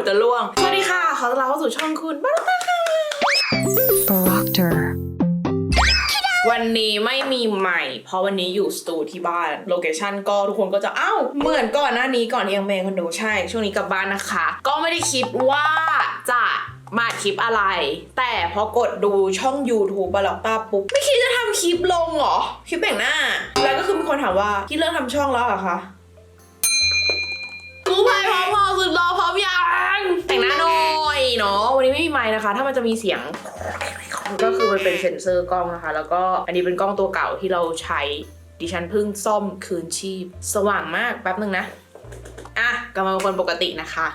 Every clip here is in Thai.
รีโมทจะล่วง สวัสดีค่ะ ขอต้อนรับเข้าสู่ช่องคุณบ้าตาค่ะ Proctor. วันนี้ไม่มีใหม่ เพราะวันนี้อยู่สตูที่บ้าน โลเคชันก็ทุกคนก็จะอ้าวเหมือนก่อนหน้านี้ก่อนที่ยังเมย์คอนโดใช่ ช่วงนี้กลับบ้านนะคะ ก็ไม่ได้คิดว่าจะมาอัดคลิปอะไร แต่พอกดดูช่อง YouTube บาล็อกตาปุ๊บ ไม่คิดจะทำคลิปลงเหรอ คลิปแต่งหน้า แล้วก็คือมีคนถามว่าที่เลิกทำช่องแล้วเหรอคะ กูไปพร้อมพอสุดรอพร้อมยังแต่งหน้าหน่อยเนาะวัน นี้ไม่มีไมค์นะคะ ถ้ามันจะมีเสียงก็คือมันเป็นเซ็นเซอร์กล้องนะคะ แล้วก็อันนี้เป็นกล้องตัวเก่าที่เราใช้ดิฉันเพิ่งซ่อมคืนชีพ สว่างมากแป๊บนึงนะ อะกลับมาเป็นคนปกตินะคะ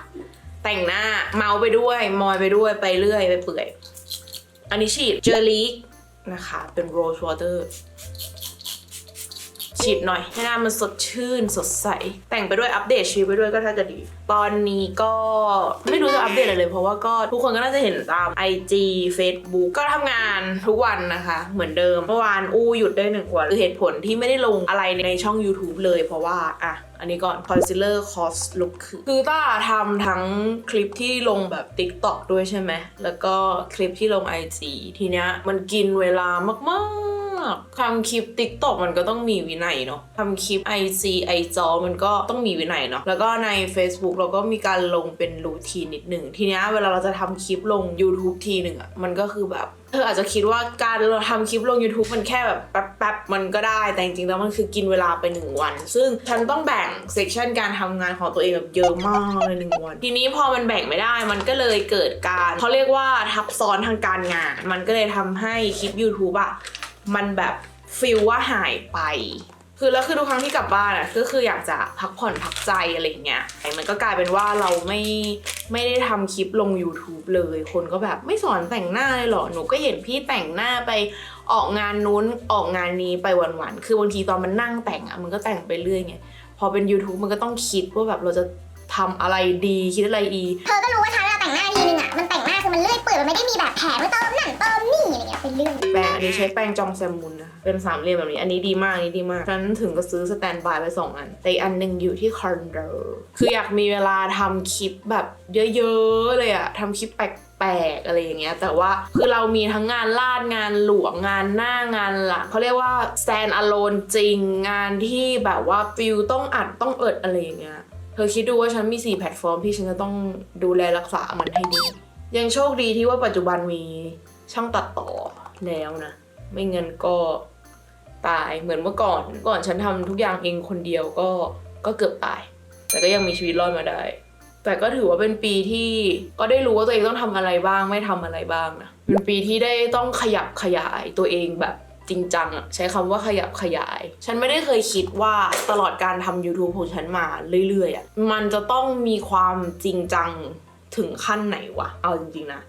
แต่งหน้าเมาไปด้วย มอยไปด้วยไปเรื่อยไปเปื่อย อันนี้ฉีดเจอลีกนะคะ เป็นโรสวอเตอร์ ฉีดหน่อยให้หน้ามันสดชื่นสดใส แต่งไปด้วยอัปเดตชีวิตไปด้วยก็ถ้าจะดี ตอนนี้ก็ไม่รู้จะอัปเดตอะไรเลย เพราะว่าก็ทุกคนก็น่าจะเห็นตาม IG Facebook ก็ทำงานทุกวันนะคะ เหมือนเดิมเมื่อวานอู้หยุดได้หนึ่งวันคือเหตุผลที่ไม่ได้ลงอะไรในช่อง YouTube เลยเพราะว่าอะอันนี้ก่อน concealer cost look คือคือต้าทำทั้งคลิปที่ลงแบบ TikTok ด้วยใช่ไหมแล้วก็คลิปที่ลง IG ทีเนี้ยมันกินเวลามากๆ ทำคลิป TikTok มันก็ต้องมีวินัยเนาะทำคลิป IG ไอจอมันก็ต้องมีวินัยเนาะแล้วก็ใน Facebook เราก็มีการลงเป็นรูทีนนิดหนึ่งทีเนี้ยเวลาเราจะทำคลิปลง YouTube ทีหนึ่งอะมันก็คือแบบเธออาจจะคิดว่าการเราทำคลิปลง YouTube มันแค่แบบแป๊บๆมันก็ได้แต่จริงๆแล้วมันคือกินเวลาไปหนึ่งวัน ซึ่งฉันต้องแบ่งเซกชันการทำงานของตัวเองแบบเยอะมากในหนึ่งวัน ทีนี้พอมันแบ่งไม่ได้มันก็เลยเกิดการเขาเรียกว่าทับซ้อนทางการงาน มันก็เลยทำให้คลิป YouTube อะ มันแบบฟิลว่าหายไป คือแล้วคือทุกครั้งที่กลับบ้านอะก็คืออยากจะพักผ่อนพักใจอะไรเงี้ยมันก็กลายเป็นว่าเราไม่ไม่ได้ทำคลิปลง YouTube เลย คนก็แบบไม่สอนแต่งหน้าเลยเหรอ หนูก็เห็นพี่แต่งหน้าไปออกงานนู้นออกงานนี้ไปวันๆ คือบางทีตอนมันนั่งแต่งอะมันก็แต่งไปเรื่อยไง พอเป็น YouTube มันก็ต้องคิดว่าแบบเราจะทำอะไรดีคิดอะไรดี เธอก็รู้ว่าฉันอะแต่งหน้า เปื่อยมันไม่ได้มีแบบแผลไว้เติมนั่นเติมนี่อะไรเงี้ยเป็นเรื่องแปรงอันนี้ใช้แป้งจองแซมมุนนะคะเป็นสามเหลี่ยมแบบนี้ อันนี้ดีมากอันนี้ดีมากฉันถึงก็ซื้อสแตนบายไปสองอัน แต่อีกอันหนึ่งอยู่ที่คอนโดคืออยากมีเวลาทำคลิปแบบเยอะๆเลยอะทำคลิปแปลกๆอะไรอย่างเงี้ยแต่ว่าคือเรามีทั้งงานลาดงานหลวงงานหน้างานหลังเขาเรียกว่า stand alone จริง งานที่แบบว่าฟิลต้องอัดต้องเอิดอะไรอย่างเงี้ยเธอคิดดูว่าฉันมี 4 แพลตฟอร์มที่ฉันจะต้องดูแลรักษามันให้ดี ยังโชคดีที่ว่าปัจจุบันมีช่างตัดต่อแล้วนะ ไม่เงินก็ตายเหมือนเมื่อก่อนก่อนฉันทำทุกอย่างเองคนเดียวก็ก็เกือบตาย แต่ก็ยังมีชีวิตรอดมาได้ แต่ก็ถือว่าเป็นปีที่ก็ได้รู้ว่าตัวเองต้องทำอะไรบ้างไม่ทำอะไรบ้างนะเป็นปีที่ได้ต้องขยับขยายตัวเองแบบจริงจังอะใช้คำว่าขยับขยาย ฉันไม่ได้เคยคิดว่าตลอดการทำ YouTube ของฉันมาเรื่อยๆอะมันจะต้องมีความจริงจัง ถึงขั้นไหนวะ เอาจริงๆนะ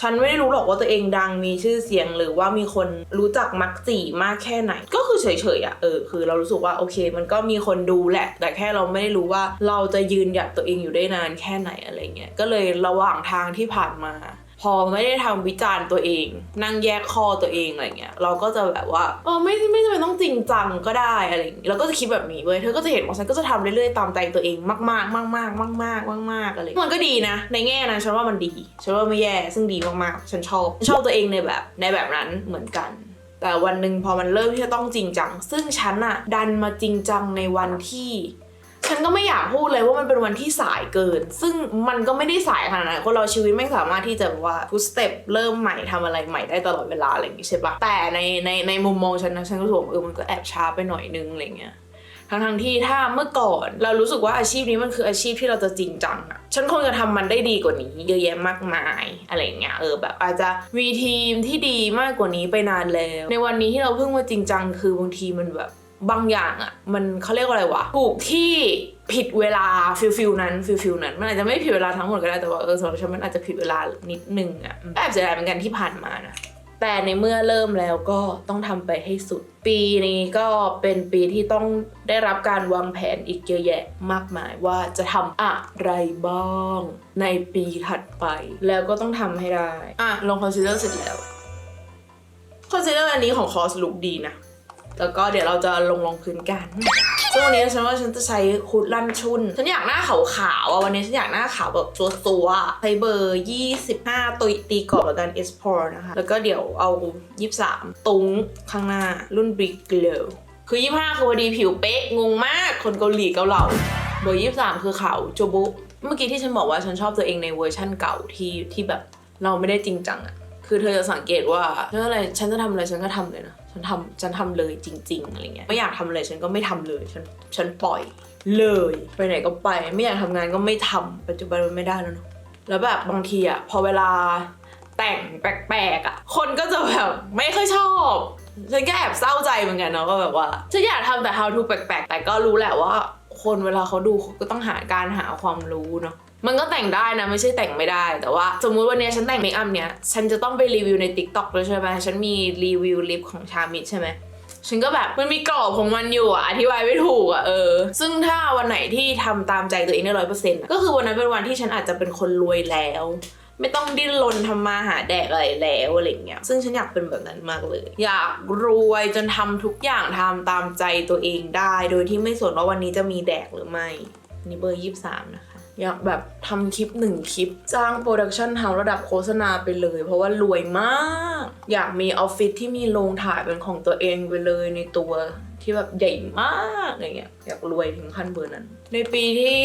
ฉันไม่ได้รู้หรอกว่าตัวเองดังมีชื่อเสียงหรือว่ามีคนรู้จักมักจีมากแค่ไหน ก็คือเฉยๆอะ่ะเออคือเรารู้สึกว่าโอเค มันก็มีคนดูแหละ แต่แค่เราไม่ได้รู้ว่าเราจะยืนหยัดตัวเองอยู่ได้นานแค่ไหนอะไรเงี้ยก็เลยระหว่างทางที่ผ่านมา พอไม่ได้ทำวิจารณ์ตัวเอง นั่งแยกข้อตัวเองอะไรเงี้ยเราก็จะแบบว่าเออไม่ไม่จำเป็นต้องจริงจังก็ได้อะไรอย่างงี้เราก็จะคิดแบบนี้เว้ยเธอก็จะเห็นว่าฉันก็จะทำเรื่อยๆตามใจตัวเองมากๆ มากๆ มากๆมากๆมากๆอะไรมันก็ดีนะ ในแง่นั้นฉันว่ามันดีฉันว่าไม่แย่ซึ่งดีมากๆฉันชอบฉันชอบตัวเองในแบบในแบบนั้นเหมือนกันแต่วันหนึ่งพอมันเริ่มที่จะต้องจริงจัง ซึ่งฉันอะดันมาจริงจังในวันที่ ฉันก็ไม่อยากพูดเลยว่ามันเป็นวันที่สายเกิน ซึ่งมันก็ไม่ได้สายขนาดนั้นคนเราชีวิตไม่สามารถที่จะว่าทุกสเต็ปเริ่มใหม่ทำอะไรใหม่ได้ตลอดเวลาอะไรอย่างงี้ใช่ปะแต่ในในในมุมมองฉันนะฉันก็รู้สึกว่าเออมันก็แอบช้าไปหน่อยนึงอะไรเงี้ยทั้งทั้งที่ถ้าเมื่อก่อนเรารู้สึกว่าอาชีพนี้มันคืออาชีพที่เราจะจริงจังอะฉันคงจะทำมันได้ดีกว่านี้เยอะแยะมากมายอะไรเงี้ยเออแบบอาจจะมีทีมที่ดีมากกว่านี้ไปนานแล้ว ในวันนี้ที่เราเพิ่งมาจริงจังคือบางทีมันแบบ บางอย่างอะมันเขาเรียกว่าอะไรวะถูกที่ผิดเวลาฟิลฟิลนั้นฟิลฟิลนั้น มันอาจจะไม่ผิดเวลาทั้งหมดก็ได้แต่ว่าเออสำหรับฉันมันอาจจะผิดเวลานิดนึงอะแอบเสียดายเหมือนกันที่ผ่านมานะแต่ในเมื่อเริ่มแล้วก็ต้องทำไปให้สุด ปีนี้ก็เป็นปีที่ต้องได้รับการวางแผนอีกเยอะแยะมากมายว่าจะทำอะไรบ้างในปีถัดไป แล้วก็ต้องทำให้ได้ อะลงคอนซีลเลอร์เสร็จแล้วคอนซีลเลอร์อันนี้ของคอสลุกดีนะ แล้วก็เดี๋ยวเราจะลงรองพื้นกันสช่งวงนี้ฉันว่าฉันจะใช้คูดลั่นชุน ฉันอยากหน้าขาวๆอะวันนี้ฉันอยากหน้าขาวแบบตัวๆอะใช้เบอร์ 25ตัวตีกรอบแล้วกัน S p o r นะคะ แล้วก็เดี๋ยวเอา 23 ตุ้งข้างหน้ารุ่น Big Glow คือ 25 คือพอดีผิวเป๊ะ งงมาก คนเกาหลีเกาเหลาเบอร์ 23 คือขาวโจบุ เมื่อกี้ที่ฉันบอกว่าฉันชอบตัวเองในเวอร์ชั่นเก่าที่ที่แบบเราไม่ได้จริงจังอะคือเธอจะสังเกตว่าฉันอะไรฉันจะทำอะไรฉันก็ทำเลยนะ ฉันทำฉันทำเลยจริง ๆอะไรเงี้ยไม่อยากทำอะไรฉันก็ไม่ทำเลยฉันฉันปล่อยเลยไปไหนก็ไป ไม่อยากทำงานก็ไม่ทำปัจจุบันมันไม่ได้แล้วเนอะแล้วแบบบางทีอะพอเวลาแต่งแปลกๆอะคนก็จะแบบไม่ค่อยชอบฉันก็แอบเศร้าใจเหมือนกันเนาะก็แบบว่าฉันอยากทำแต่ how to แปลกๆ แต่ก็รู้แหละว่า คนเวลาเขาดูเขาก็ต้องหาการหาความรู้เนาะ มันก็แต่งได้นะ ไม่ใช่แต่งไม่ได้ แต่ว่า สมมุติวันเนี้ยฉันแต่งเมคอัพเนี้ยฉันจะต้องไปรีวิวใน t ิ k t o k ด้วยใช่ไหมฉันมีรีวิวลิปของชามิใช่ไหมฉันก็แบบมันมีกรอบของมันอยู่อะอธิบายไม่ถูกอะเออ ซึ่งถ้าวันไหนที่ทำตามใจตัวเองได้ร้อยเปอร์เซ็นต์ก็คือวันนั้นเป็นวันที่ฉันอาจจะเป็นคนรวยแล้ว ไม่ต้องดิ้นรนทำมาหาแดกอะไรแล้วอะไรเงี้ยซึ่งฉันอยากเป็นแบบนั้นมากเลย อยากรวยจนทำทุกอย่างทำตามใจตัวเองได้ โดยที่ไม่สนว่าวันนี้จะมีแดกหรือไม่นี่เบอร์ยี่สิบสามนะคะ อยากแบบทำคลิปหนึ่งคลิป จ้างโปรดักชันเฮาระดับโฆษณาไปเลย เพราะว่ารวยมาก อยากมีออฟฟิศที่มีโรงถ่ายเป็นของตัวเองไปเลยในตัวที่แบบใหญ่มากอะไรเงี้ยอยากรวยถึงขั้นเบอร์นั้น ในปีที่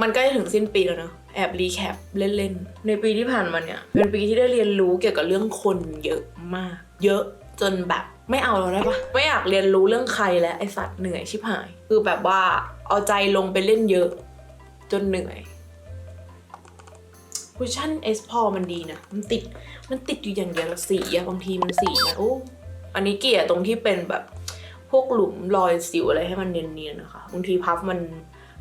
มันใกล้ถึงสิ้นปีแล้วเนอะแอบรีแคปเล่นๆ ในปีที่ผ่านมาเนี่ย เป็นปีที่ได้เรียนรู้เกี่ยวกับเรื่องคนเยอะมาก เยอะจนแบบไม่เอาแล้วได้ปะไม่อยากเรียนรู้เรื่องใครแล้วไอสัตว์เหนื่อยชิบหาย คือแบบว่าเอาใจลงไปเล่นเยอะ จนเหนื่อยคุชชั่นเอสพอมันดีนะ มันติด มันติดอยู่อย่างเดียวสีอะบางทีมันสีนะโอ้อันนี้เกลี่ยตรงที่เป็นแบบพวกหลุมรอยสิวอะไรให้มันเนียนๆนะคะ บางทีพัฟมัน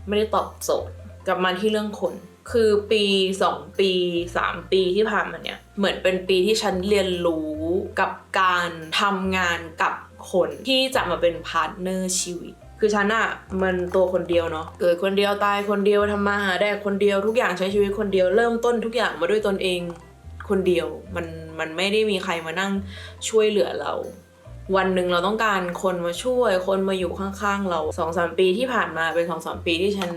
ไม่ได้ตอบโจทย์กลับมาที่เรื่องคนคือปีสองปีสามปีที่ผ่านมาเนี่ย เหมือนเป็นปีที่ฉันเรียนรู้กับการทำงานกับคนที่จะมาเป็นพาร์ทเนอร์ชีวิต คือฉันอะมันตัวคนเดียวเนาะเกิดคนเดียวตายคนเดียวทำมาหาแดกคนเดียวทุกอย่างใช้ชีวิตคนเดียวเริ่มต้นทุกอย่างมาด้วยตนเองคนเดียวมันมันไม่ได้มีใครมานั่งช่วยเหลือเรา วันหนึ่งเราต้องการคนมาช่วย คนมาอยู่ข้างๆ เราสองสามปีที่ผ่านมาเป็นสองสามปีที่ฉัน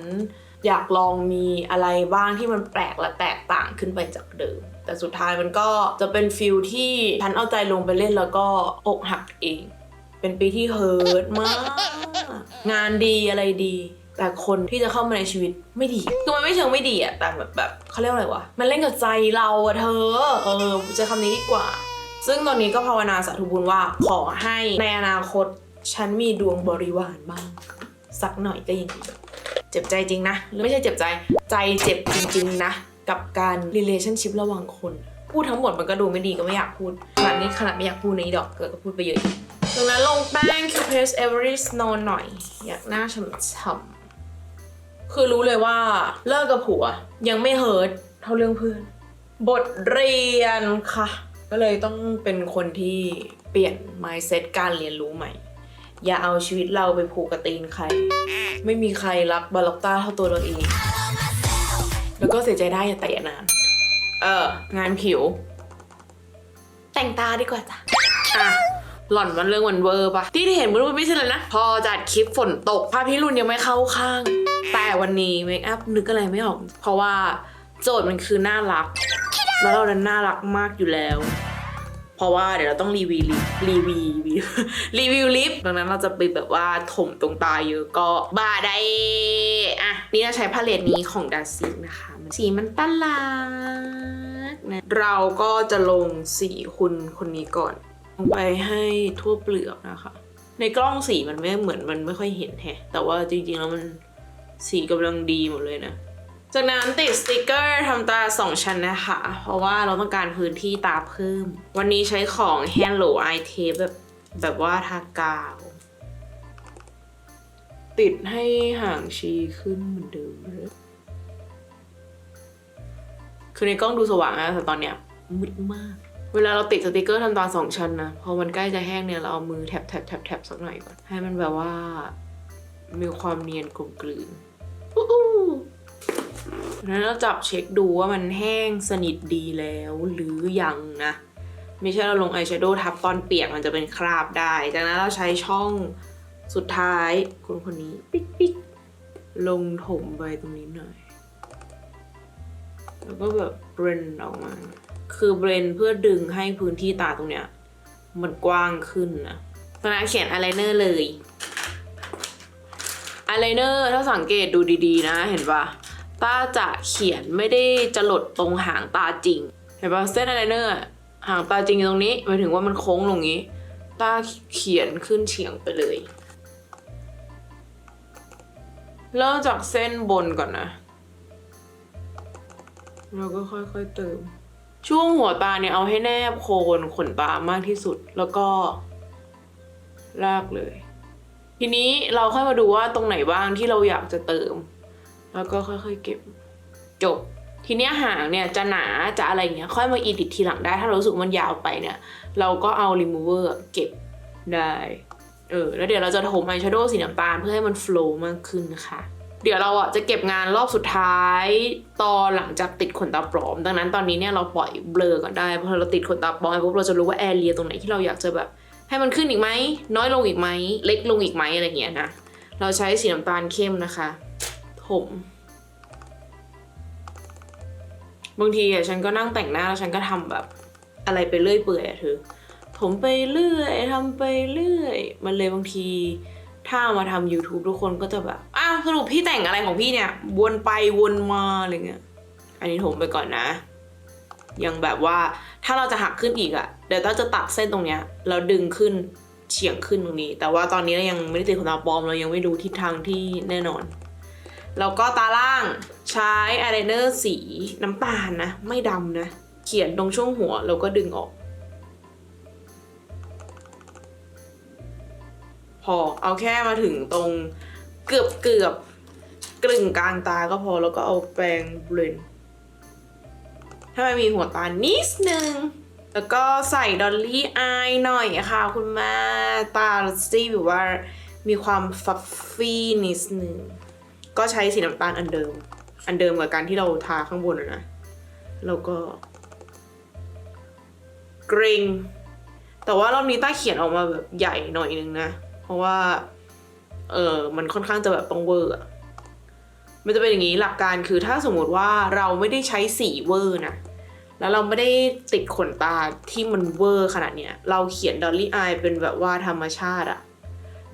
อยากลองมีอะไรบ้างที่มันแปลกและแตกต่างขึ้นไปจากเดิม แต่สุดท้ายมันก็จะเป็นฟิลที่ฉันเอาใจลงไปเล่นแล้วก็อกหักเอง เป็นปีที่เฮิร์ตมาก งานดีอะไรดี แต่คนที่จะเข้ามาในชีวิตไม่ดีคือมันไม่เชิงไม่ดีอะแต่แบบแบบเขาเรียกว่าอะไรวะ มันเล่นกับใจเราอะเธอ เออจะคำนี้ดีกว่า ซึ่งตอนนี้ก็ภาวนาสาธุบุญว่าขอให้ในอนาคตฉันมีดวงบริวารบ้าง สักหน่อยก็ยังดีเจ็บใจจริงนะ ไม่ใช่เจ็บใจ ใจเจ็บจริงๆนะ กับการ relationship ระหว่างคน พูดทั้งหมดมันก็ดูไม่ดีก็ไม่อยากพูดขนาดนี้ขนาดไม่อยากพูดในดอกเกิดก็พูดไปเยอะ อีกดังนั้นลงแป้ง Q Press Every Snow หน่อย อยากหน้าฉ่ำๆคือรู้เลยว่าเลิกกับผัว ยังไม่เฮิร์ตเท่าเรื่องเพื่อน บทเรียนค่ะ ก็เลยต้องเป็นคนที่เปลี่ยน mindset การเรียนรู้ใหม่ อย่าเอาชีวิตเราไปผูกกับตีนใคร ไม่มีใครรักบาล็อกต้าเท่าตัวเราเอง แล้วก็เสียใจได้อย่าแต่อย่านาน เออ งานผิว แต่งตาดีกว่าจ้ะอะ หล่อนมันเรื่องวันเวอร์ปะที่ที่เห็นมันไม่ใช่เลยนะ พอจัดคลิปฝนตกภาพพี่รุ่นยังไม่เข้าข้าง แต่วันนี้เมคอัพนึกอะไรไม่ออก เพราะว่าโจทย์มันคือน่ารัก แล้วเรานั้นน่ารักมากอยู่แล้ว เพราะว่าเดี๋ยวเราต้องรีวิวลิปรีวิวรีวิวลิปดังนั้นเราจะไปแบบว่าถมตรงตาเยอะก็บาได้อะนี่เราใช้พาเลตนี้ของดาซินะคะสีมันตลาดนะเราก็จะลงสีคุณคนนี้ก่อน ไปให้ทั่วเปลือกนะคะ ในกล้องสีมันไม่เหมือนมันไม่ค่อยเห็นแฮะ แต่ว่าจริงๆแล้วมันสีกำลังดีหมดเลยนะ จากนั้นติดสติกเกอร์ทำตาสองชั้นนะคะ เพราะว่าเราต้องการพื้นที่ตาเพิ่ม วันนี้ใช้ของ Hello Eye Tape แบบแบบว่าทากาวติดให้ห่างชีขึ้นเหมือนเดิมคือในกล้องดูสว่างนะแต่ตอนเนี้ยมืดมาก เวลาเราติดสติกเกอร์ทำตาสองชั้นนะพอมันใกล้จะแห้งเนี่ยเราเอามือแทบแทบแทบแทบสักหน่อยก่อนให้มันแบบว่า มีความเนียนกลมกลืนนั้นเราจับเช็คดูว่ามันแห้งสนิทดีแล้วหรือยังนะ ไม่ใช่เราลงอายแชโดว์ทับตอนเปียกมันจะเป็นคราบได้ จากนั้นเราใช้ช่องสุดท้ายคนคนนี้ปิ๊กปิ๊กลงถมไปตรงนี้หน่อย แล้วก็แบบเบรนออกมา คือเบรนเพื่อดึงให้พื้นที่ตาตรงเนี้ย มันกว้างขึ้นนะตอนนั้นเขียนอายไลเนอร์เลยอายไลเนอร์ถ้าสังเกตดูดีๆ นะเห็นปะตาจะเขียนไม่ได้จะหลดตรงหางตาจริง เห็นปะเส้นอายไลเนอร์หางตาจริงตรงนี้หมายถึงว่ามันโค้งลงนี้ ตาเขียนขึ้นเฉียงไปเลยเริ่มจากเส้นบนก่อนนะแล้วก็ค่อยๆเติม ช่วงหัวตาเนี่ยเอาให้แนบโคนขนตามากที่สุดแล้วก็ลากเลย ทีนี้เราค่อยมาดูว่าตรงไหนบ้างที่เราอยากจะเติม แล้วก็ค่อยๆเก็บจบ ทีเนี้ยหางเนี่ยจะหนาจะอะไรเงี้ยค่อยมาอีดิททีหลังได้ ถ้าเราสึกมันยาวไปเนี่ย เราก็เอา remover เก็บได้ เออ แล้วเดี๋ยวเราจะถมอายแชโดว์สีน้ำตาลเพื่อให้มันโฟล์มากขึ้นนะคะ เดี๋ยวเราอะจะเก็บงานรอบสุดท้ายตอนหลังจากติดขนตาปลอม ดังนั้นตอนนี้เนี่ยเราปล่อยเบลอก่อนได้เพราะเราติดขนตาปลอมปุ๊บเราจะรู้ว่าแอเรียตรงไหนที่เราอยากจะแบบ ให้มันขึ้นอีกไหมน้อยลงอีกไหมเล็กลงอีกไหมอะไรเงี้ยนะเราใช้สีน้ำตาลเข้มนะคะถมบางทีอะฉันก็นั่งแต่งหน้าแล้วฉันก็ทำแบบอะไรไปเรื่อยเปื่อยอะเธอถมไปเรื่อยทำไปเรื่อย มันเลยบางที ถ้ามาทำ YouTube ทุกคนก็จะแบบ อ้าวสรุปพี่แต่งอะไรของพี่เนี่ย วนไปวนมาอะไรเงี้ย อันนี้ถมไปก่อนนะ ยังแบบว่าถ้าเราจะหักขึ้นอีกอะเดี๋ยวต้าจะตัดเส้นตรงเนี้ยแล้วดึงขึ้นเฉียงขึ้นตรงนี้ แต่ว่าตอนนี้เรายังไม่ได้ติดขนตาปลอม เรายังไม่รู้ทิศทางที่แน่นอน แล้วก็ตาล่างใช้อายไลเนอร์สีน้ำตาลนะ ไม่ดำนะ เขียนตรงช่วงหัวแล้วก็ดึงออก พอเอาแค่มาถึงตรงเกือบเกือบกลึงกลางตาก็พอแล้วก็เอาแปรงเบรนถ้ามันมีหัวตานิดนึง แล้วก็ใส่ดอลลี่อายหน่อยค่ะ คุณแม่ตาซีแบบว่ามีความฟัฟฟี่นิดนึง ก็ใช้สีน้ำตาลอันเดิม อันเดิมกับการที่เราทาข้างบนนะ แล้วก็เกรงแต่ว่ารอบนี้ต้าเขียนออกมาแบบใหญ่หน่อยนึงนะ เพราะว่า เออมันค่อนข้างจะแบบต้องเวอร์อะมันจะเป็นอย่างนี้หลักการคือถ้าสมมติว่าเราไม่ได้ใช้สีเวอร์นะแล้วเราไม่ได้ติดขนตาที่มันเวอร์ขนาดเนี้ยเราเขียนดอลลี่อายเป็นแบบว่าธรรมชาติอะ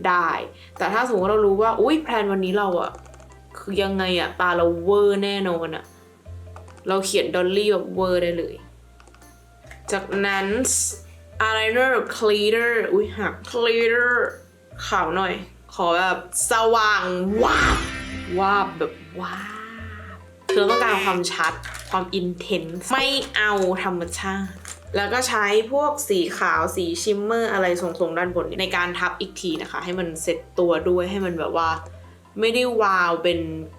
ได้ แต่ถ้าสมมติเรารู้ว่าอุ้ยแพลนวันนี้เราอะคือยังไงอะตาเราเวอร์แน่นอนอะเราเขียนดอลลี่แบบเวอร์ได้เลย จากนั้น eyeliner cleaner อุ้ยหัก cleaner ขาวหน่อย ขอแบบสว่างวาบวาบแบบวาบเธอต้องการความชัดความอินเทนส์ไม่เอาธรรมชาติ แล้วก็ใช้พวกสีขาวสีชิมเมอร์อะไรทรงๆด้านบนในการทับอีกทีนะคะ ให้มันเซ็ตตัวด้วยให้มันแบบว่า ไม่ได้วาวเป็น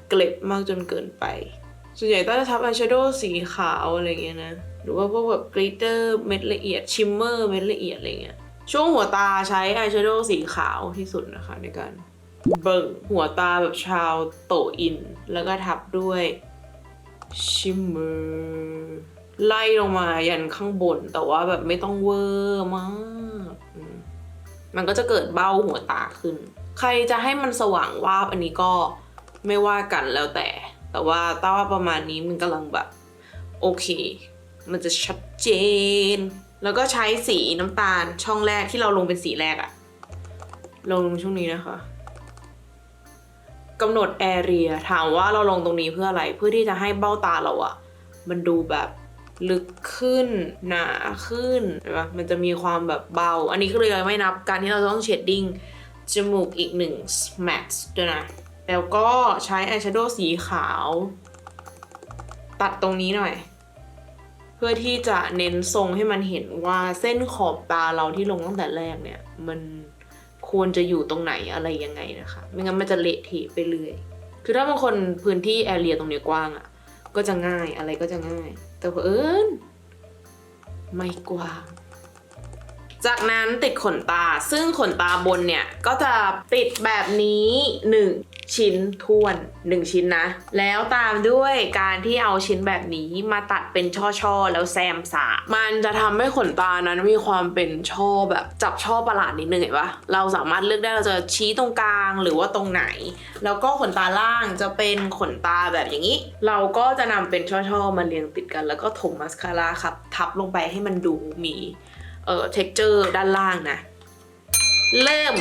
เกล็ดมากจนเกินไป ส่วนใหญ่ต้าจะทับอายแชโดว์สีขาวอะไรเงี้ยนะ หรือว่าพวกแบบกลิตเตอร์เม็ดละเอียดชิมเมอร์เม็ดละเอียดอะไรเงี้ย ช่วงหัวตาใช้อายแชโดว์สีขาวที่สุดนะคะในการเบิ่งหัวตาแบบชาวโตอิน แล้วก็ทับด้วยชิมเมอร์ไล่ลงมายันข้างบน แต่ว่าแบบไม่ต้องเวอร์มากมมันก็จะเกิดเบ้าหัวตาขึ้น ใครจะให้มันสว่างวาบอันนี้ก็ไม่ว่ากันแล้วแต่ แต่ว่าต้าว่าประมาณนี้มันกำลังแบบ โอเค มันจะชัดเจน แล้วก็ใช้สีน้ำตาลช่องแรกที่เราลงเป็นสีแรกอะลงช่วงนี้นะคะกำหนดแอเรียถามว่าเราลงตรงนี้เพื่ออะไรเพื่อที่จะให้เบ้าตาเราอะมันดูแบบลึกขึ้น หนาขึ้นเห็นปะมันจะมีความแบบเบา อันนี้ก็เลยไม่นับการที่เราต้องเชดดิ้งจมูกอีกหนึ่งแมทด้วยนะ แล้วก็ใช้อายแชโดว์สีขาว ตัดตรงนี้หน่อย พื่อที่จะเน้นทรงให้มันเห็นว่าเส้นขอบตาเราที่ลงตั้งแต่แรกเนี่ย มันควรจะอยู่ตรงไหนอะไรยังไงนะคะ ไม่งั้นมันจะเละเทะไปเรื่อยคือถ้าบางคนพื้นที่แอเรียตรงนี้กว้างอะ่ะ ก็จะง่ายอะไรก็จะง่าย แต่เผอิญไม่กว้างจากนั้นติดขนตาซึ่งขนตาบนเนี่ย ก็จะติดแบบนี้หนึ่ง ชิ้นท้วน 1 ชิ้นนะ แล้วตามด้วยการที่เอาชิ้นแบบนี้มาตัดเป็นช่อๆ แล้วแซมสามันจะทำให้ขนตานั้นมีความเป็นช่อแบบจับช่อประหลาดนิดนึงเห็นปะเราสามารถเลือกได้เราจะชี้ตรงกลางหรือว่าตรงไหน แล้วก็ขนตาล่างจะเป็นขนตาแบบอย่างนี้ เราก็จะนำเป็นช่อๆมาเรียงติดกัน แล้วก็ถมมัสคาร่าครับทับลงไปให้มันดูมีเอ่อ texture ด้านล่างนะ เริ่ม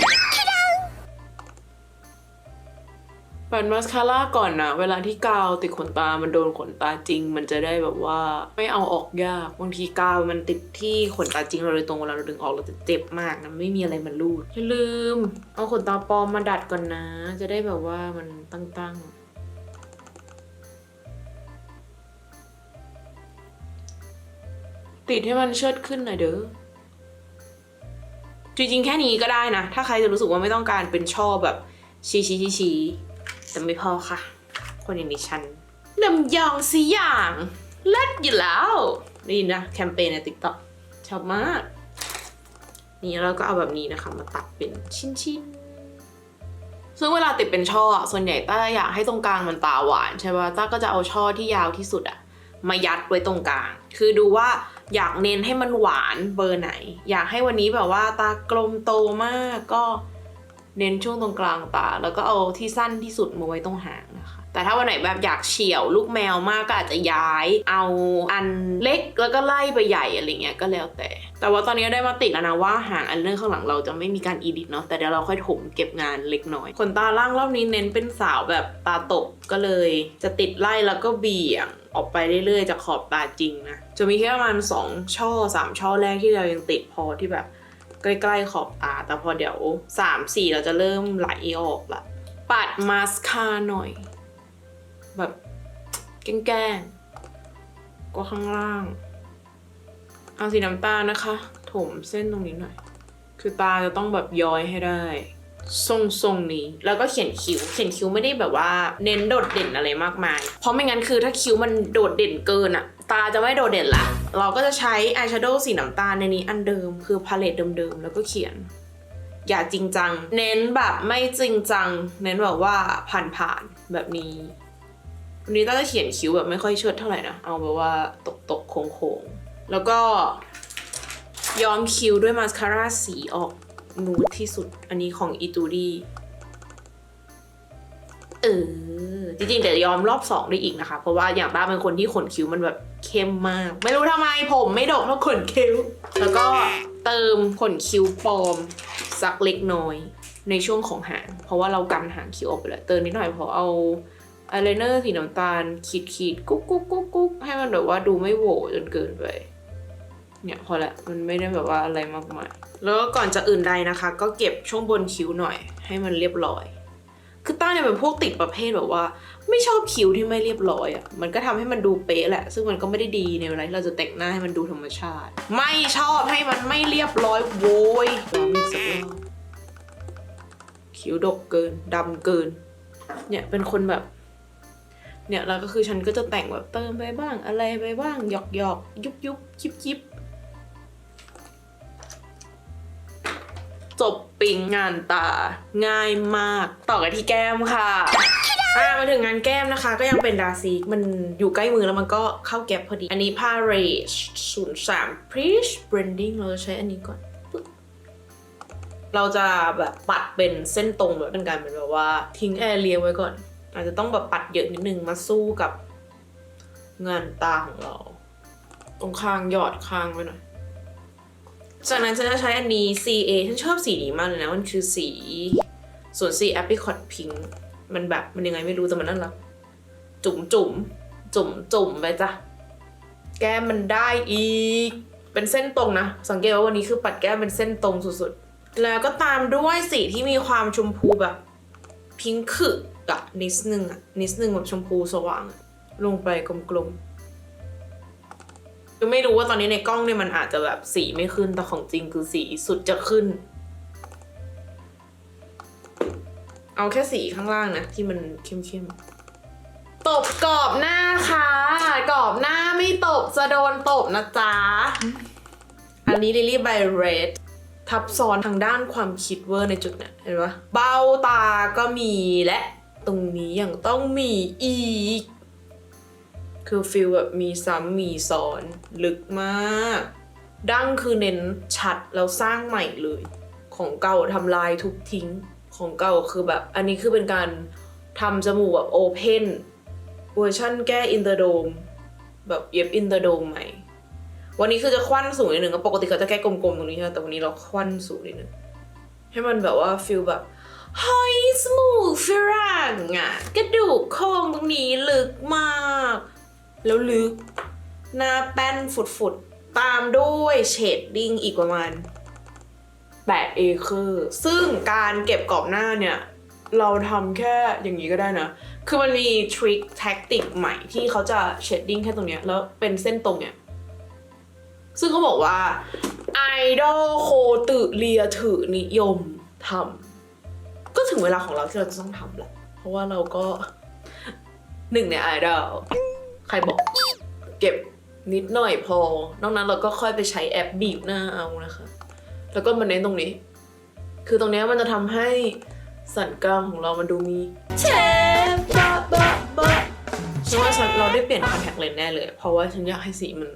ปัดมัสคาร่าก่อนนะเวลาที่กาวติดขนตา มันโดนขนตาจริง มันจะได้แบบว่าไม่เอาออกยาก บางทีกาวมันติดที่ขนตาจริงเราเลยตรงเวลาเราดึงออกเราจะเจ็บมากนะไม่มีอะไรมันรูดอย่าลืม เอาขนตาปลอมมาดัดก่อนนะ จะได้แบบว่ามันตั้งๆติดให้มันเชิดขึ้นหน่อยเด้อ จริงๆ แค่นี้ก็ได้นะ ถ้าใครจะรู้สึกว่าไม่ต้องการเป็นช่อแบบ ชี้ชี้ชี้ชี้ แต่ไม่พอค่ะ คนอย่างดิฉันลำยองสิอย่างเลิศอยู่แล้วนี่นะแคมเปญในติ๊กต็อกชอบมาก นี่เราก็เอาแบบนี้นะคะ มาตัดเป็นชิ้นๆ ซึ่งเวลาติดเป็นช่อส่วนใหญ่ต้าอยากให้ตรงกลางมันตาหวานใช่ป่ะต้าก็จะเอาช่อที่ยาวที่สุดอะมายัดไว้ตรงกลาง คือดูว่าอยากเน้นให้มันหวานเบอร์ไหน อยากให้วันนี้แบบว่าตากลมโตมากก็ เน้นช่วงตรงกลางตา แล้วก็เอาที่สั้นที่สุดมาไว้ตรงหางนะคะ แต่ถ้าวันไหนแบบอยากเฉียวลูกแมวมากก็อาจจะย้าย เอาอันเล็กแล้วก็ไล่ไปใหญ่อะไรเงี้ยก็แล้วแต่ แต่ว่าตอนนี้ได้มาติดแล้วนะว่าหางอันเรื่องข้างหลังเราจะไม่มีการอีดิทเนาะแต่เดี๋ยวเราค่อยถมเก็บงานเล็กน้อยขนตาล่างรอบนี้เน้นเป็นสาวแบบตาตกก็เลย จะติดไล่แล้วก็เบี่ยงออกไปเรื่อยๆจากขอบตาจริงนะจะมีแค่ประมาณสองช่อสามช่อแรกที่เรายังติดพอที่แบบ ใกล้ๆขอบตา แต่พอเดี๋ยวสามสี่เราจะเริ่มไหลออกละปัดมาสคาหน่อย แบบแกล้งๆก็ข้างล่าง เอาสีน้ำตาลนะคะ ถมเส้นตรงนี้หน่อย คือตาจะต้องแบบย้อยให้ได้ทรงทรงๆนี้แล้วก็เขียนคิ้ว เขียนคิ้วไม่ได้แบบว่าเน้นโดดเด่นอะไรมากมาย เพราะไม่งั้นคือถ้าคิ้วมันโดดเด่นเกินอะตาจะไม่โดดเด่นละ เราก็จะใช้อายแชโดว์สีน้ำตาลในนี้อันเดิมคือพาเลตเดิมๆ แล้วก็เขียน อย่าจริงจัง เน้นแบบไม่จริงจัง เน้นแบบว่าผ่านๆ แบบนี้ วันนี้ต้าจะเขียนคิ้วแบบไม่ค่อยเชิดเท่าไหร่นะ เอาแบบว่าตกๆ โค้งๆ แล้วก็ย้อมคิ้วด้วยมาสคาร่าสีออกนูดที่สุด อันนี้ของอีตูดี้ เออ จริงๆเดี๋ยอมรอบสองได้อีกนะคะ เพราะว่าอย่างต้าเป็นคนที่ขนคิ้วมันแบบเข้มมาก ไม่รู้ทำไมผมไม่ดกเท่าขนคิ้ว แล้วก็เติมขนคิ้วปลอมสักเล็กน้อยในช่วงของหาง เพราะว่าเรากันหางคิ้วออกไปแล้วเติมนิดหน่อยพอเอาอายไลเนอร์สีน้ำตาลขีดขีดๆกุ๊กกุ๊กกุ๊กกุ๊กให้มันแบบว่าดูไม่โหวจนเกินไป เนี่ยพอละมันไม่ได้แบบว่าอะไรมากมาย แล้วก็ก่อนจะอื่นใดนะคะ ก็เก็บช่วงบนคิ้วหน่อย ให้มันเรียบร้อย คือต้าเนี่ยเป็นพวกติดประเภทแบบว่า ไม่ชอบคิ้วที่ไม่เรียบร้อยอะ่ะ มันก็ทำให้มันดูเป๊ะแหละ ซึ่งมันก็ไม่ได้ดีในเวลาที่เราจะแต่งหน้าให้มันดูธรรมชาติ ไม่ชอบให้มันไม่เรียบร้อยโว้ยลองอีกสักรอบคิ้วดกเกินดำเกิน เนี่ยเป็นคนแบบ เนี่ยแล้วก็คือฉันก็จะแต่งแบบเติมไปบ้างอะไรไปบ้างหยอกหยอกยุบยุบยิบยิบ จบปิงงานตาง่ายมาก ต่อกันที่แก้มค่ะอ่ามาถึงงานแก้มนะคะ ก็ยังเป็นดาซีมันอยู่ใกล้มือแล้วมันก็เข้าแก๊ปพอดี อันนี้ผ้าเรช03 Preach Branding เราจะใช้อันนี้ก่อน เราจะแบบปัดเป็นเส้นตรงแบบเป็นการเป็นแบบว่าทิ้งแอร์เรียไว้ก่อน อาจจะต้องแบบปัดเยอะนิดนึงมาสู้กับงานตาของเรา ตรงคางหยอดคางไว้หน่อย จากนั้นฉันจะใช้อันนี้ CA ฉันชอบสีนี้มากเลยนะ มันคือสีส่วนสี apricot pink มันแบบมันยังไงไม่รู้แต่มันน่ารักจุ่มจุ่มจุ่มจุ่มไปจ้ะ แก้มมันได้อีก เป็นเส้นตรงนะ สังเกตว่าวันนี้คือปัดแก้มเป็นเส้นตรงสุดๆ แล้วก็ตามด้วยสีที่มีความชมพูแบบพิงค์ึอะนิดนึงอะนิดนึงแบบชมพูสว่าง ลงไปกลมๆ คือไม่รู้ว่าตอนนี้ในกล้องเนี่ยมันอาจจะแบบสีไม่ขึ้นแต่ของจริงคือสีสุดจะขึ้น เอาแค่สีข้างล่างนะที่มันเข้มๆตบกรอบหน้าค่ะ กรอบหน้าไม่ตบจะโดนตบนะจ๊ะ อันนี้ Lily by Red ทับซ้อนทางด้านความคิดเวอร์ในจุดเนี้ยเห็นปะเบ้าตาก็มีและตรงนี้ยังต้องมีอีก คือฟิลแบบมีซ้ำมีซ้อนลึกมาก ดั้งคือเน้นชัดแล้วสร้างใหม่เลย ของเก่าทำลายทุบทิ้งของเก่าคือแบบ อันนี้คือเป็นการทำจมูกแบบโอเพนเวอร์ชั่นแก้อินเตอร์โดม แบบเย็บอินเตอร์โดมใหม่ วันนี้คือจะควันสูงนิดหนึ่งปกติเขาจะแก้กลมๆตรงนี้ใช่ไหมแต่วันนี้เราควันสูงนิดหนึ่งให้มันแบบว่าฟิลแบบเฮ้ยสมูทฝรั่งอะกระดูกโครงตรงนี้ลึกมาก แล้วลึก หน้าแป้นฝุดๆ ตามด้วยเชดดิ้งอีกประมาณ8เอเคอร์ซึ่งการเก็บกรอบหน้าเนี่ย เราทำแค่อย่างนี้ก็ได้นะ คือมันมีทริคแท็กติกใหม่ที่เขาจะเชดดิ้งแค่ตรงเนี้ย แล้วเป็นเส้นตรงเนี่ย ซึ่งเขาบอกว่า ไอดอลโคตึเลียถือนิยมทำก็ถึงเวลาของเราที่เราจะต้องทำแหละ เพราะว่าเราก็หนึ่งในไอดอล ครบอกเก็บนิดหน่อยพอ นอกนั้นเราก็ค่อยไปใช้แอปบีบหน้าเอานะคะ แล้วก็มาเน้นตรงนี้ คือตรงนี้มันจะทำให้สันกรามของเรามันดูมีเชฟบะบะบะฉันว่าฉันเราได้เปลี่ยนคอนแทคเลนส์แน่เลย เพราะว่าฉันอยากให้สีมัน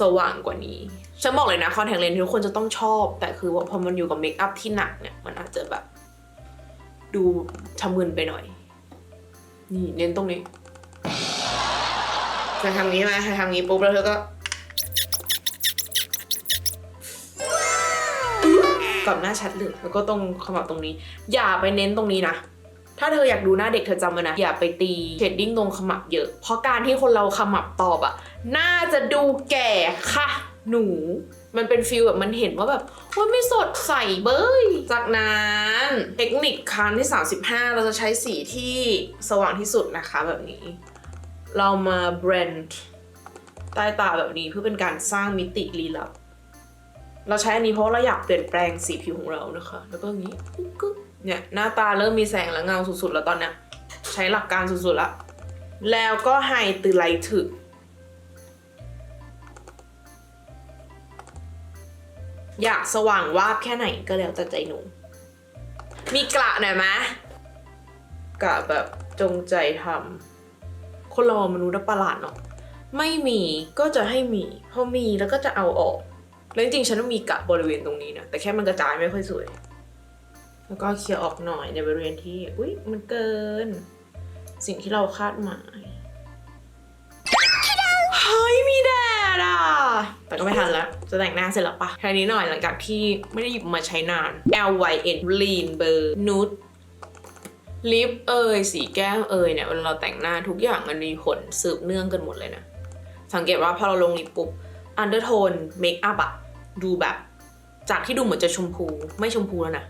สว่างกว่านี้ ฉันบอกเลยนะคอนแทคเลนส์ทุกคนจะต้องชอบ แต่คือว่าพอมันอยู่กับเมคอัพที่หนักเนี่ย มันอาจจะแบบ ดูทำมึนไปหน่อย นี่เน้นตรงนี้ เธอทำนี้ไหมเธอทำนี้ปุ๊บแล้วเธอก็กับหน้าชัดเลยแล้วก็ตรงขมับตรงนี้ อย่าไปเน้นตรงนี้นะถ้าเธออยากดูหน้าเด็กเธอจำไว้นะ อย่าไปตีเชดดิ้งตรงขมับเยอะ เพราะการที่คนเราขมับตอบอะน่าจะดูแก่ค่ะ หนู มันเป็นฟิลแบบมันเห็นว่าแบบว่าไม่สดใสเบ้ย จากนั้นเทคนิคครั้งที่ 35 เราจะใช้สีที่สว่างที่สุดนะคะแบบนี้ เรามาเบรนด์ใต้ตาแบบนี้เพื่อเป็นการสร้างมิติลี้ลับ เราใช้อันนี้เพราะเราอยากเปลี่ยนแปลงสีผิวของเรานะคะ แล้วก็อย่างนี้กุ๊กเนี่ยหน้าตาเริ่มมีแสงและเงาสุดๆ แล้วตอนเนี้ยใช้หลักการสุดๆละ แล้วก็ไฮตือไลท์ถึกอยากสว่างวาบแค่ไหนก็แล้วแต่ใจหนู มีกระหน่อยไหมกระแบบจงใจทำ คนเรามนุษย์น่ะประหลาดเนาะไม่มีก็จะให้มีพอมีแล้วก็จะเอาออกแล้วจริงๆฉันต้องมีกะบริเวณตรงนี้นะแต่แค่มันกระจายไม่ค่อยสวย แล้วก็เคลียร์ออกหน่อยในบริเวณที่อุ๊ยมันเกิน สิ่งที่เราคาดหมายเฮ้ยมีแดดอะแต่ก็ไม่ทันแล้ว จะแต่งหน้าเสร็จแล้วปะแค่นี้หน่อยหลังจากที่ไม่ได้หยิบมาใช้นาน L Y N Lean Ber Nude ลิปเอยสีแก้มเอยเนี่ยเวลาเราแต่งหน้าทุกอย่างมันมีผลสืบเนื่องกันหมดเลยนะ สังเกตว่าพอเราลงลิปปุ๊บอันเดอร์โทนเมคอัพอะดูแบบ จากที่ดูเหมือนจะชมพูไม่ชมพูแล้วนะ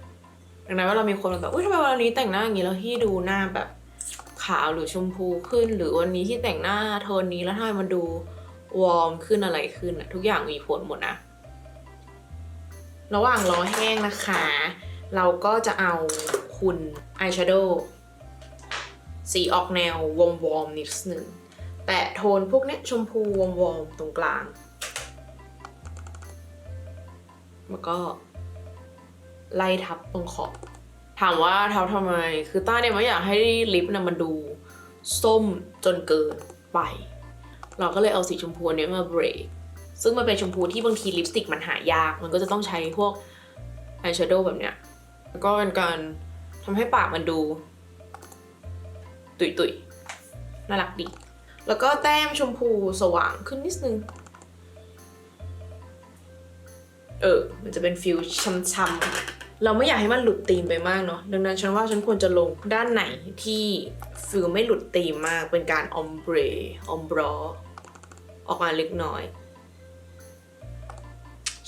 ดังนั้นเว่าเรามีคนแบบอุ้ยทำไมวันนี้แต่งหน้าอย่างนี้แล้วที่ดูหน้าแบบขาวหรือชมพูขึ้น หรือวันนี้ที่แต่งหน้าโทนนี้แล้วทำไมมันดูวอร์มขึ้นอะไรขึ้นอะทุกอย่างมีผลหมดนะระหว่างรอแห้งนะคะ เราก็จะเอา คุณอายแชโดว์สีออกแนววอมวอมนิดหนึ่ง แตะโทนพวกเนี้ยชมพูวอมวอมตรงกลาง แล้วก็ไล่ทับตรงขอบ ถามว่าทับทำไม คือต้าเนี่ยไม่อยากให้ลิปนะมันดูส้มจนเกินไป เราก็เลยเอาสีชมพูนเนี้ยมาเบรก ซึ่งมันเป็นชมพูที่บางทีลิปสติกมันหายาก มันก็จะต้องใช้พวกอายแชโดว์แบบเนี้ยแล้วก็เป็นการ ทำให้ปากมันดู ตุยๆน่ารักดี แล้วก็แต้มชมพูสว่างขึ้นนิดนึง เออ มันจะเป็นฟิลช้ำๆ เราไม่อยากให้มันหลุดธีมไปมากเนาะ ดังนั้นฉันว่าฉันควรจะลงด้านไหนที่ฟิลไม่หลุดธีมมาก เป็นการออมเบรออมบรอออกมาเล็กน้อย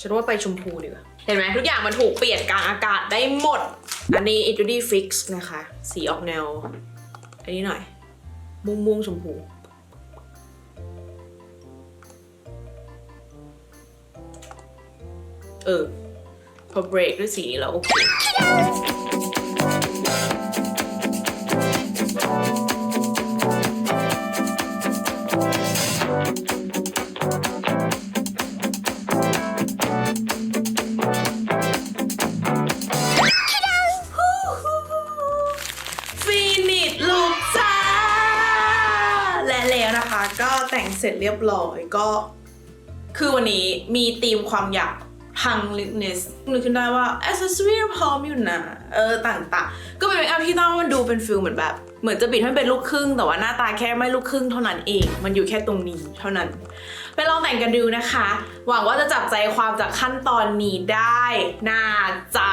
ฉันว่าไปชมพูดีกว่า เห็นไหมทุกอย่างมันถูกเปลี่ยนกลางอากาศได้หมด อันนี้ e t u d y Fix นะคะ สีออกแนว อันนี้หน่อย ม่วงม่วงๆชมพู เออ พอเบรกด้วยสีนี้แล้วโอเค ร็จเรียบร้อยก็ คือวันนี้มีธีมความอยากพังลิกเนสนึกขึ้นได้ว่าอ c เซสซอรี่พร้อมอยู่นะ เออ ต่างๆ ก็เป็นเมคอัพที่ต้องมันดูเป็นฟิลเหมือนแบบ เหมือนจะบิดให้เป็นลูกครึ่ง แต่ว่าหน้าตาแค่ไม่ลูกครึ่งเท่านั้นเอง มันอยู่แค่ตรงนี้เท่านั้น ไปลองแต่งกันดูนะคะ หวังว่าจะจับใจความจากขั้นตอนนี้ได้น่าจะ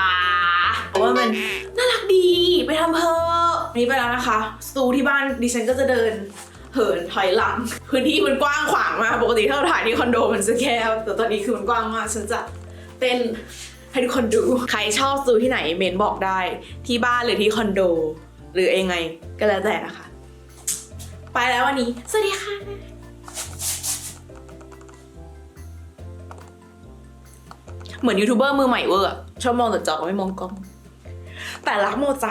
เพราะว่ามันน่ารักดีไปทำเพอนี่ไปแล้วนะคะ สตูที่บ้านดิฉันก็จะเดิน เหินถอยหลัง พื้นที่มันกว้างขวางมาก ปกติถ้าเราถ่ายที่คอนโดมันจะแคบ แต่ตอนนี้คือมันกว้างมาก ฉันจะเต้นให้ทุกคนดู ใครชอบสตูที่ไหนเมนบอกได้ ที่บ้านหรือที่คอนโด หรือยังไงก็แล้วแต่นะคะ ไปแล้ววันนี้ สวัสดีค่ะ เหมือนยูทูบเบอร์มือใหม่เวอร์อะชอบมองแต่จอไม่มองกล้อง แต่รักโมใจ